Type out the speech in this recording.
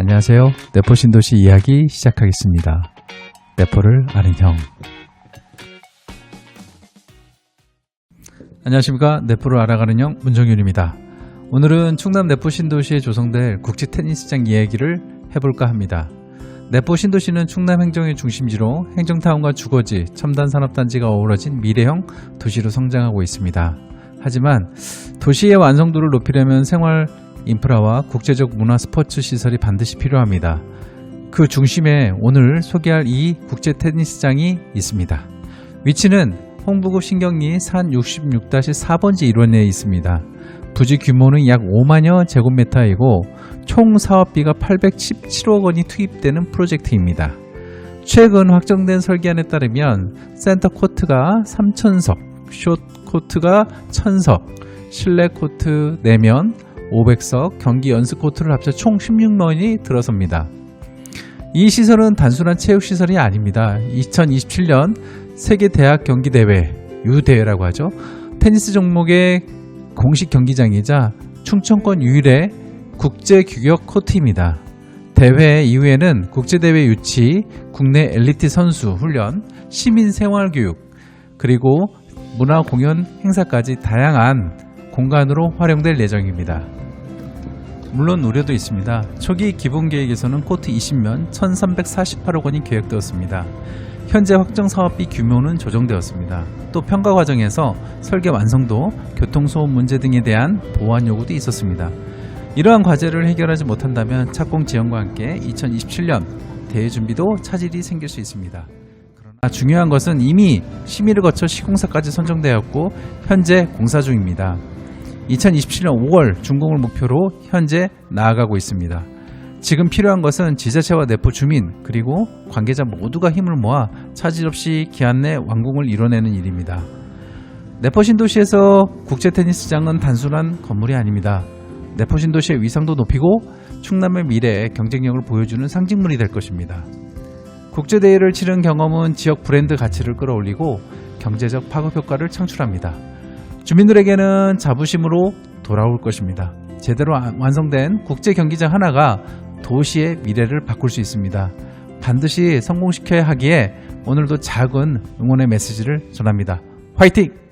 안녕하세요. 내포 신도시 이야기 시작하겠습니다. 내포를 아는 형. 안녕하십니까. 내포를 알아가는 형 문정윤입니다. 오늘은 충남 내포 신도시에 조성될 국제 테니스장 이야기를 해볼까 합니다. 내포 신도시는 충남 행정의 중심지로 행정타운과 주거지, 첨단 산업단지가 어우러진 미래형 도시로 성장하고 있습니다. 하지만 도시의 완성도를 높이려면 생활 인프라와 국제적 문화 스포츠 시설이 반드시 필요합니다. 그 중심에 오늘 소개할 이 국제 테니스장이 있습니다. 위치는 홍부구 신경리 산 66-4번지 일원에 있습니다. 부지 규모는 약 5만여 제곱미터이고 총 사업비가 817억 원이 투입되는 프로젝트입니다. 최근 확정된 설계안에 따르면 센터 코트가 3천석, 숏 코트가 1000석, 실내 코트 4면, 500석, 경기 연습 코트를 합쳐 총 16면이 들어섭니다. 이 시설은 단순한 체육 시설이 아닙니다. 2027년 세계 대학 경기 대회 유대회라고 하죠. 테니스 종목의 공식 경기장이자 충청권 유일의 국제 규격 코트입니다. 대회 이후에는 국제대회 유치, 국내 엘리트 선수 훈련, 시민 생활 교육, 그리고 문화 공연 행사까지 다양한 공간으로 활용될 예정입니다. 물론 우려도 있습니다. 초기 기본 계획에서는 코트 20면 1,348억 원이 계획되었습니다. 현재 확정 사업비 규모는 조정되었습니다. 또 평가 과정에서 설계 완성도, 교통소음 문제 등에 대한 보완 요구도 있었습니다. 이러한 과제를 해결하지 못한다면 착공 지연과 함께 2027년 대회 준비도 차질이 생길 수 있습니다. 그러나 중요한 것은 이미 심의를 거쳐 시공사까지 선정되었고 현재 공사 중입니다. 2027년 5월 준공을 목표로 현재 나아가고 있습니다. 지금 필요한 것은 지자체와 내포 주민 그리고 관계자 모두가 힘을 모아 차질 없이 기한 내 완공을 이뤄내는 일입니다. 내포 신도시에서 국제 테니스장은 단순한 건물이 아닙니다. 내포 신도시의 위상도 높이고 충남의 미래의 경쟁력을 보여주는 상징물이 될 것입니다. 국제 대회를 치른 경험은 지역 브랜드 가치를 끌어올리고 경제적 파급 효과를 창출합니다. 주민들에게는 자부심으로 돌아올 것입니다. 제대로 완성된 국제 경기장 하나가 도시의 미래를 바꿀 수 있습니다. 반드시 성공시켜야 하기에 오늘도 작은 응원의 메시지를 전합니다. 화이팅!